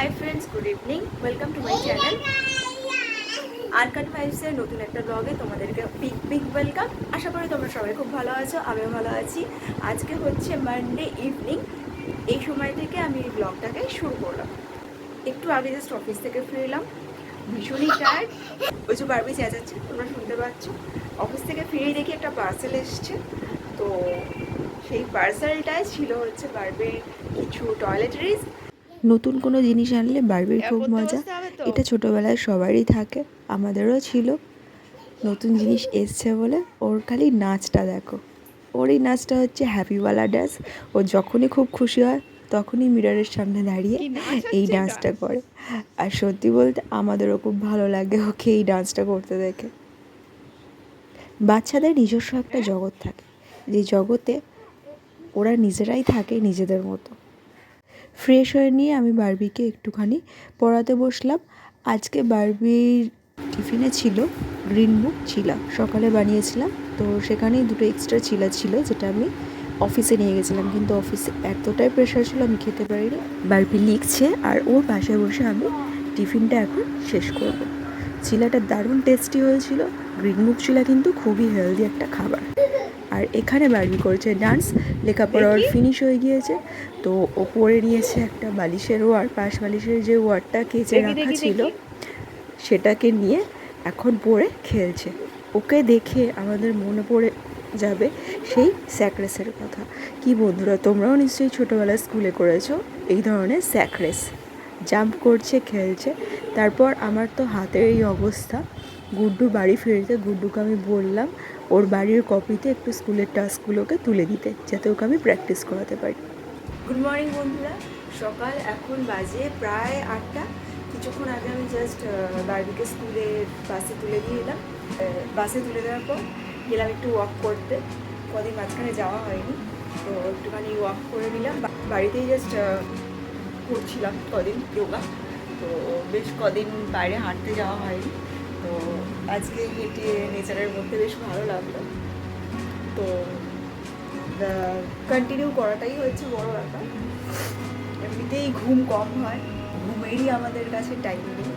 Hi friends good evening welcome to my channel Arkan ফাইভসের নতুন একটা ব্লগে তোমাদেরকে বিগ বিগ ওয়েলকাম আশা করি তোমরা সবাই খুব ভালো আছো, আমিও ভালো আছি। আজকে হচ্ছে মানডে ইভিনিং এই সময় থেকে আমি ব্লগটাকে শুরু করলাম। একটু আগে জাস্ট অফিস থেকে ফিরলাম ভীষণই টায়ার্ড ওই যে বারবি চেঁচাচ্ছে, তোমরা শুনতে পাচ্ছ। অফিস থেকে ফিরেই দেখি একটা পার্সেল এসছে। তো সেই পার্সেলটাই ছিল হচ্ছে বারবির কিছু টয়লেটারিজ নতুন কোনো জিনিস আনলে বারবির খুব মজা। এটা ছোটোবেলায় সবারই থাকে আমাদেরও ছিল। নতুন জিনিস এসছে বলে ওর খালি নাচটা দেখো। ওর এই নাচটা হচ্ছে হ্যাপিওয়ালা ডান্স ও যখনই খুব খুশি হয় তখনই মিররের সামনে দাঁড়িয়ে এই ডান্সটা করে। আর সত্যি বলতে আমাদেরও খুব ভালো লাগে ওকে এই ডান্সটা করতে দেখে। বাচ্চাদের নিজস্ব একটা জগৎ থাকে। যে জগতে ওরা নিজেরাই থাকে নিজেদের মতো। ফ্রেশ হয়ে নিয়ে আমি বারবিকে একটুখানি পড়াতে বসলাম। আজকে বারবির টিফিনে ছিল গ্রিন বুক চিলা সকালে বানিয়েছিলাম। তো সেখানেই দুটো এক্সট্রা চিলা ছিল, যেটা আমি অফিসে নিয়ে গেছিলাম। কিন্তু অফিসে এতটাই প্রেশার ছিল, আমি খেতে পারিনি। বারবি লিখছে, আর ওর পাশে বসে আমি টিফিনটা এখন শেষ করব। চিলাটা দারুণ টেস্টি হয়েছিল। গ্রিন মুখ চিলা কিন্তু খুবই হেলদি একটা খাবার। আর এখানে বারবি করছে ডান্স লেখাপড়া ওর ফিনিশ হয়ে গিয়েছে। তো ও পরে নিয়েছে একটা বালিশের ওয়ার পাশ বালিশের যে ওয়ারটা কেচে রাখা ছিল সেটাকে নিয়ে এখন পরে খেলছে। ওকে দেখে আমাদের মনে পড়ে যাবে সেই স্যাকরেসের কথা। কি বন্ধুরা তোমরাও নিশ্চয়ই ছোটোবেলায় স্কুলে করেছ এই ধরনের স্যাকরেস। জাম্প করছে খেলছে। তারপর আমার তো হাতের এই অবস্থা। গুড্ডু বাড়ি ফিরতে গুড্ডুকে আমি বললাম ওর বাড়ির কপিতে একটু স্কুলের টাস্কগুলোকে তুলে দিতে, যাতে ওকে আমি প্র্যাকটিস করাতে পারি। গুড মর্নিং বন্ধুরা। সকাল এখন বাজে প্রায় আটটা। কিছুক্ষণ আগে আমি জাস্ট বারবিকে স্কুলে বাসে তুলে দিয়ে এলাম। বাসে তুলে দেওয়ার পর গেলাম একটু ওয়াক করতে। কদিন মাঝখানে যাওয়া হয়নি। তো একটুখানি ওয়াক করে নিলাম। বাড়িতেই জাস্ট করছিলাম কদিন যোগা তো বেশ কদিন বাইরে হাঁটতে যাওয়া হয়নি। তো আজকে হেঁটে নেচারের মধ্যে বেশ ভালো লাগল। তো কন্টিনিউ করাটাই হচ্ছে বড় ব্যাপার। এমনিতেই ঘুম কম হয়, ঘুমেরই আমাদের কাছে টাইম নেই।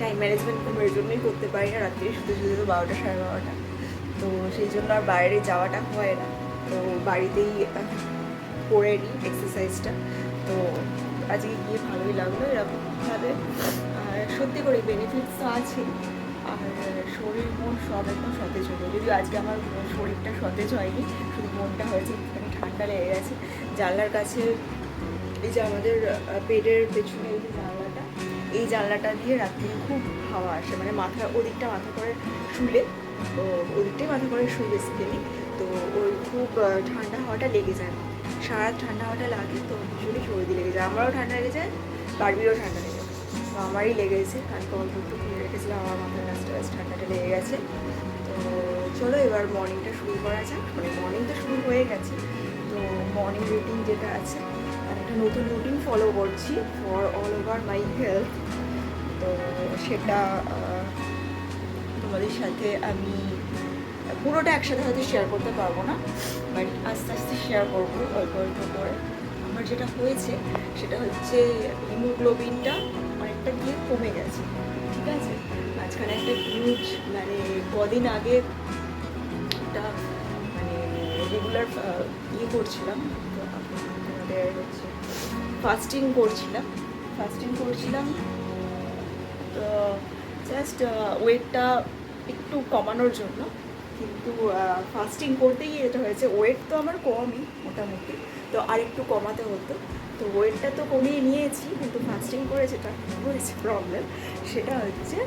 টাইম ম্যানেজমেন্ট ঘুমের জন্যই করতে পারি না, রাত্রি শুতে শুতে তো বারোটা সাড়ে বারোটা। তো সেই জন্য আর বাইরে যাওয়াটা হয় না। তো বাড়িতেই করে নিই এক্সারসাইজটা তো আজকে গিয়ে ভালোই লাগল এরকমভাবে। আর সত্যি করে বেনিফিটস তো আছে আর শরীর মন সব একদম সতেজ হলো যদিও আজকে আমার শরীরটা সতেজ হয়নি, শুধু মনটা হয়েছে, একটুখানি ঠান্ডা লেগে গেছে। জানলার কাছে এই যে আমাদের বেডের পেছনে এই যে জানলাটা, এই জানলাটা দিয়ে রাত্রে খুব হাওয়া আসে। মানে মাথা, ওদিকটা মাথা করে শুলে, তো ওদিকটাই মাথা করে শুই বেসিক্যালি তো ওই খুব ঠান্ডা হাওয়াটা লেগে যায়। সারা ঠান্ডা হাওয়াটা লাগে, তো ভীষণই সর্দি লেগে যায়। আমারও ঠান্ডা লেগে যায়, বারবিরও ঠান্ডা লেগে যায়। তো আমারই লেগেছে কালকে অল্প একটু খুলে রেখেছিলাম আমার মাথার কাছটা কাছে ঠান্ডাটা লেগে গেছে। তো চলো এবার মর্নিংটা শুরু করা যাক। মানে মর্নিং তো শুরু হয়ে গেছে। তো মর্নিং রুটিন যেটা আছে, আর একটা নতুন রুটিন ফলো করছি for all over my health তো সেটা তোমাদের সাথে আমি পুরোটা একসাথে হয়তো শেয়ার করতে পারব না বাট আস্তে আস্তে শেয়ার করব অল্প অল্প করে। আমার যেটা হয়েছে, সেটা হচ্ছে হিমোগ্লোবিনটা অনেকটা গিয়ে কমে গেছে। ঠিক আছে? মাঝখানে একটা হিউজ মানে কদিন আগে একটা মানে রেগুলার ইয়ে করছিলাম। আমাদের হচ্ছে ফাস্টিং করছিলাম। ফাস্টিং করছিলাম। তো জাস্ট ওয়েটটা একটু কমানোর জন্য। কিন্তু ফাস্টিং করতে গিয়ে যেটা হয়েছে। ওয়েট তো আমার কমই মোটামুটি। তো আর একটু কমাতে হতো। তো ওয়েটটা তো কমিয়ে নিয়েছি, কিন্তু ফাস্টিং করে যেটা হয়েছে প্রবলেম সেটা হচ্ছে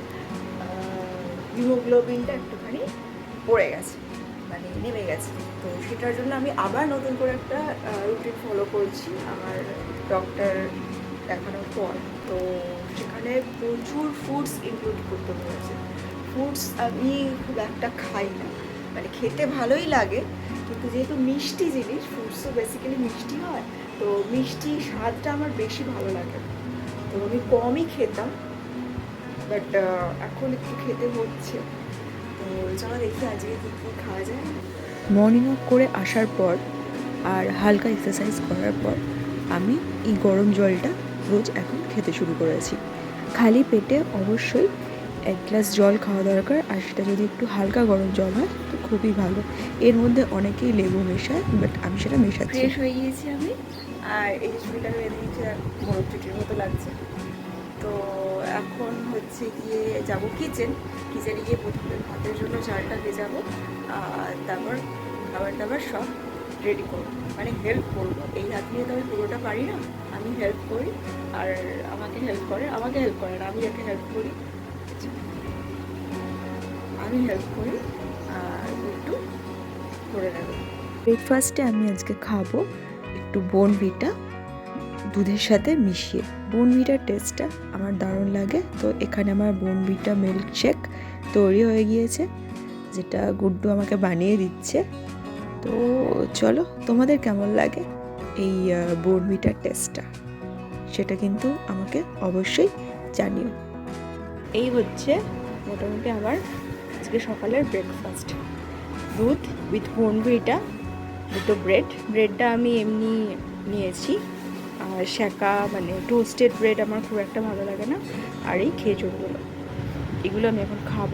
হিমোগ্লোবিনটা একটুখানি পড়ে গেছে মানে নেমে গেছে। তো সেটার জন্য আমি আবার নতুন করে একটা রুটিন ফলো করছি আমার ডক্টর দেখানোর পর। তো সেখানে প্রচুর ফুডস ইনক্লুড করতে হয়েছে ফুডস আমি খুব একটা খাই না মানে খেতে ভালোই লাগে, কিন্তু যেহেতু মিষ্টি জিনিস ফ্রুটসও বেসিক্যালি মিষ্টি হয় তো মিষ্টি স্বাদটা আমার বেশি ভালো লাগে। তো আমি কমই খেতাম বাট এখন একটু খেতে হচ্ছে। তো চলো দেখি আজকে কী কী খাওয়া যায়। মর্নিং ওয়াক করে আসার পর আর হালকা এক্সারসাইজ করার পর আমি এই গরম জলটা রোজ এখন খেতে শুরু করেছি। খালি পেটে অবশ্যই এক গ্লাস জল খাওয়া দরকার, আর সেটা যদি একটু হালকা গরম জল হয়, তো খুবই ভালো। এর মধ্যে অনেকেই লেবু মেশায় বাট আমি সেটা মেশাচ্ছি ফ্রেশ হয়ে গিয়েছি আমি, আর এই যে চুলটা বেঁধে দিয়েছি মোরগ চুটির মতো লাগছে। তো এখন হচ্ছে গিয়ে যাব কিচেন কিচেনে গিয়ে প্রথমে ভাতের জন্য চালটা ভেজাবো, আর তারপর খাবার দাবার সব রেডি করব। মানে হেল্প করব। এই হাত নিয়ে তো আমি পুরোটা পারি না, আমি হেল্প করি, আর আমাকে হেল্প করে, আমাকে হেল্প করে না, আমি যাকে হেল্প করি আমি হেল্প করি, আর একটু করে নেবে ব্রেকফাস্টে আমি আজকে খাব একটু বোনভিটা দুধের সাথে মিশিয়ে। বোনভিটার টেস্টটা আমার দারুণ লাগে। তো এখানে আমার বোনভিটা মিল্ক শেক তৈরি হয়ে গিয়েছে, যেটা গুড্ডু আমাকে বানিয়ে দিচ্ছে। তো চলো, তোমাদের কেমন লাগে এই বোনভিটার টেস্টটা সেটা কিন্তু আমাকে অবশ্যই জানিও। এই হচ্ছে মোটামুটি আমার আজকে সকালের ব্রেকফাস্ট দুধ উইথ বনভিটা দুটো ব্রেড ব্রেডটা আমি এমনি নিয়েছি। আর শ্যাকা মানে টোস্টেড ব্রেড আমার খুব একটা ভালো লাগে না। আর এই খেজুরগুলো। এগুলো আমি এখন খাব।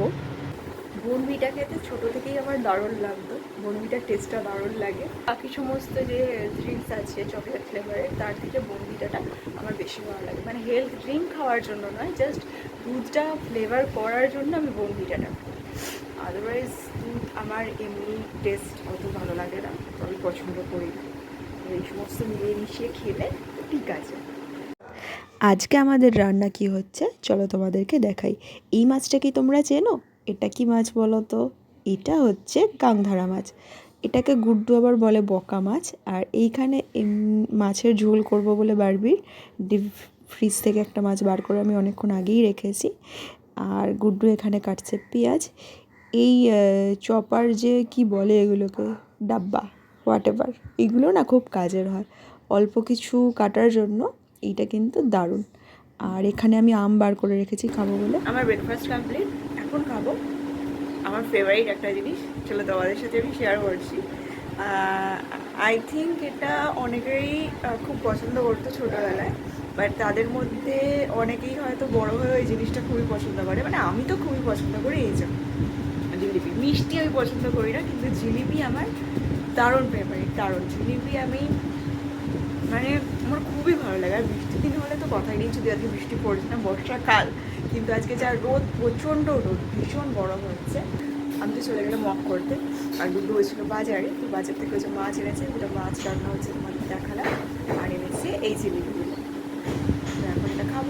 বনভিটা খেতে ছোট থেকেই আমার দারুণ লাগতো। বনভিটার টেস্টটা দারুণ লাগে। বাকি সমস্ত যে ড্রিঙ্কস আছে চকলেট ফ্লেভারের তার থেকে বনভিটাটা আমার বেশি ভালো লাগে। মানে হেলথ ড্রিঙ্ক খাওয়ার জন্য নয় জাস্ট দুধটা ফ্লেভার করার জন্য আমি বনভিটাটা আদারওয়াইজ দুধ আমার এমনি টেস্ট অত ভালো লাগে না। আমি পছন্দ করি না। এই সমস্ত মিলিয়ে মিশিয়ে খেলে ঠিক আছে। আজকে আমাদের রান্না কি হচ্ছে? চলো তোমাদেরকে দেখাই। এই মাছটা কি তোমরা চেনো? এটা কি মাছ বলো তো? এটা হচ্ছে কাংধারা মাছ। এটাকে গুড্ডু আবার বলে বকা মাছ। আর এইখানে মাছের ঝোল করব বলে বারবির। ডিপ ফ্রিজ থেকে একটা মাছ বার করে আমি অনেকক্ষণ আগেই রেখেছি। আর গুড্ডু এখানে কাটছে পেঁয়াজ। এই চপার যে কি বলে এগুলোকে? ডাব্বা হোয়াট এভার এগুলো না খুব কাজের হয়। অল্প কিছু কাটার জন্য এইটা কিন্তু দারুণ। আর এখানে আমি আম বার করে রেখেছি খাব বলে। আমার ব্রেকফাস্ট কমপ্লিট এখন খাব। আমার ফেভারিট একটা জিনিস চলো তোমাদের সাথে আমি শেয়ার করছি। আই থিঙ্ক এটা অনেকেই আহ, খুব পছন্দ করতো ছোটোবেলায় বাট তাদের মধ্যে অনেকেই হয়তো বড় হয়ে ওই জিনিসটা খুবই পছন্দ করে। মানে আমি তো খুবই পছন্দ করি এই যে জিলিপি। মিষ্টি আমি পছন্দ করি না কিন্তু জিলিপি আমার দারুণ ফেভারিট দারুণ। জিলিপি আমি মানে আমার খুবই ভালো লাগে। আর বৃষ্টির দিন হলে তো কথাই নেই, যদি আজকে বৃষ্টি পড়ছে না বর্ষাকাল, কিন্তু আজকে যা রোদ, প্রচণ্ড রোদ, ভীষণ গরম হচ্ছে। আমি তো চলে গেলাম মক করতে। আর দুটো হয়েছিল বাজারে, তো বাজার থেকে হচ্ছে মাছ এনেছে, দুটো মাছ রান্না হচ্ছে তোমাদের দেখালাম। আর এনেছে এই জিলিপিগুলো এখন এটা খাব।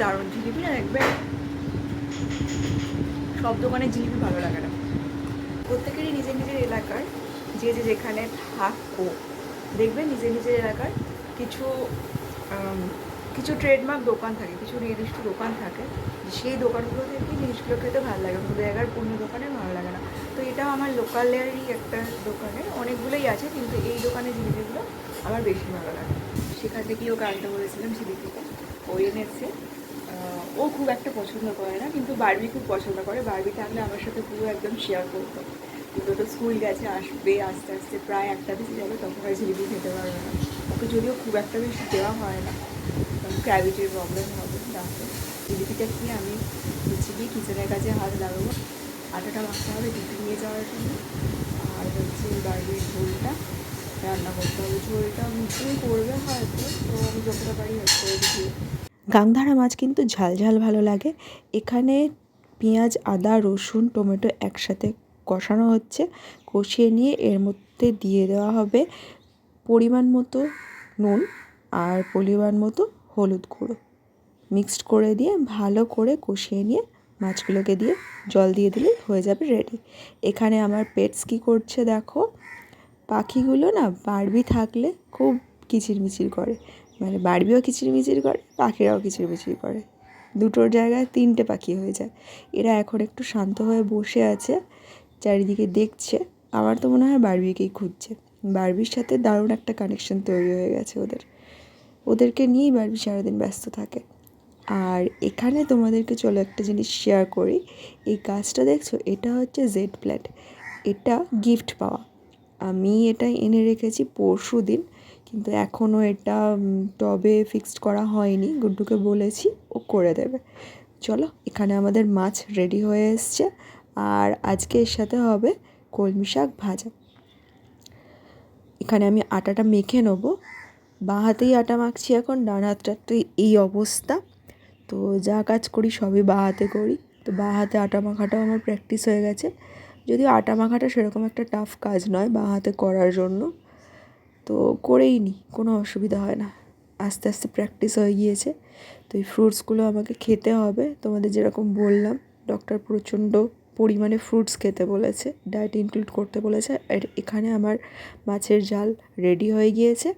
দারুণ জিলিপি না দেখবে সব দোকানে জিলিপি ভালো লাগে না। প্রত্যেকেরই নিজের নিজের এলাকার যে যে যেখানে থাকো দেখবে নিজের নিজের এলাকার কিছু কিছু ট্রেডমার্ক দোকান থাকে কিছু নির্দিষ্ট দোকান থাকে সেই দোকানগুলো থেকে জিনিসগুলো খেতে ভালো লাগে অন্য জায়গার অন্য দোকানে ভালো লাগে না। তো এটা আমার লোকালেরই একটা দোকানে অনেকগুলোই আছে কিন্তু এই দোকানে জিনিসগুলো আমার বেশি ভালো লাগে। সেখান থেকেই ওকে আনতে বলেছিলাম জিলিপিটা ও এনেছে। আহ, ও খুব একটা পছন্দ করে না, কিন্তু বারবি খুব পছন্দ করে। বারবি থাকলে আমার সাথে পুরো একদম শেয়ার করতো। কিন্তু তো স্কুল গেছে, আসবে আস্তে আস্তে, প্রায় একটা বেশি যাবে, তখন আর জিলিপি খেতে পারবে না। ওকে যদিও খুব একটা বেশি দেওয়া হয় না কারণ ক্যাভিটির প্রবলেম হবে, ডাক্তার। জিলিপিটা খেয়ে আমি হচ্ছে গিয়ে কিচেনের কাছে হাত লাগাবো। আটাটা মাখতে হবে টিফিন নিয়ে যাওয়ার জন্য। আর হচ্ছে বাড়ির ঝোলটা, রান্না করতে হবে। ঝোলটা মুখেই করবে হয়তো, তো আমি যতটা পারি হেল্প করে দিই। গাংধারা মাছ কিন্তু ঝাল ঝাল ভালো লাগে। এখানে পেঁয়াজ, আদা, রসুন, টমেটো একসাথে কষানো হচ্ছে। কষিয়ে নিয়ে এর মধ্যে দিয়ে দেওয়া হবে পরিমাণ মতো নুন আর পরিমাণ মতো হলুদ গুঁড়ো। মিক্সড করে দিয়ে ভালো করে কষিয়ে নিয়ে মাছগুলোকে দিয়ে জল দিয়ে দিলেই হয়ে যাবে রেডি এখানে আমার পেটস কী করছে দেখো? পাখিগুলো না বারবি থাকলে খুব কিচিরমিচির করে। মানে বারবিও কিচিরমিচির করে, পাখিরাও কিচিরমিচির করে। দুটোর জায়গায় তিনটে পাখি হয়ে যায়। এরা এখন একটু শান্ত হয়ে বসে আছে, চারিদিকে দেখছে। আমার তো মনে হয় বারবিকেই খুঁজছে। বারবির সাথে দারুণ একটা কানেকশন তৈরি হয়ে গেছে ওদের। ওদেরকে নিয়েই বারবি সারাদিন ব্যস্ত থাকে। আর এখানে তোমাদেরকে চলো একটা জিনিস শেয়ার করি। এই গাছটা দেখছ? এটা হচ্ছে জেড প্ল্যান্ট এটা গিফট পাওয়া। আমি এটা এনে রেখেছি পরশু দিন কিন্তু এখনও এটা টবে ফিক্সড করা হয়নি। গুড্ডুকে বলেছি, ও করে দেবে। চলো, এখানে আমাদের মাছ রেডি হয়ে এসছে। আর আজকে এর সাথে হবে কলমি শাক ভাজা। এখানে আমি আটাটা মেখে নেব। বাঁ হাতেই আটা মাখছি এখন, ডান হাতটা তো এই অবস্থা। তো যা কাজ করি, সবই বাঁ হাতে করি। তো বাঁ হাতে আটা মাখাটাও আমার প্র্যাকটিস হয়ে গেছে। যদিও আটা মাখাটা সেরকম একটা টাফ কাজ নয় বাঁ হাতে করার জন্য। তো করেই নি, কোনো অসুবিধা হয় না। আস্তে আস্তে প্র্যাকটিস হয়ে গিয়েছে। তো এই ফ্রুটসগুলো আমাকে খেতে হবে, তোমাদের যেরকম বললাম ডক্টর প্রচণ্ড পরিমাণে ফ্রুটস খেতে বলেছে ডায়েট ইনক্লুড করতে বলেছে, আর এখানে আমার মাছের জাল রেডি হয়ে গিয়েছে।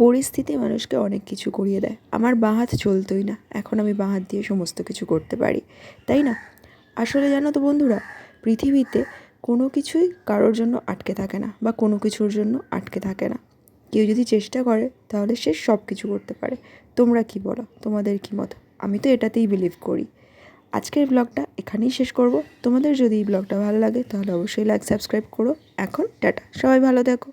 পরিস্থিতি মানুষকে অনেক কিছু করিয়ে দেয়। আমার বাঁ হাত চলতোই না, এখন আমি বাঁ হাত দিয়ে সমস্ত কিছু করতে পারি, তাই না? আসলে জানো তো বন্ধুরা, পৃথিবীতে কোনো কিছুই কারোর জন্য আটকে থাকে না বা কোনো কিছুর জন্য আটকে থাকে না। কেউ যদি চেষ্টা করে, তাহলে সে সব কিছু করতে পারে। তোমরা কি বলো? তোমাদের কি মত? আমি তো এটাতেই বিলিভ করি। আজকের ব্লগটা এখানেই শেষ করব। তোমাদের যদি এই ব্লগটা ভালো লাগে, তাহলে অবশ্যই লাইক সাবস্ক্রাইব করো। এখন টাটা। সবাই ভালো দেখো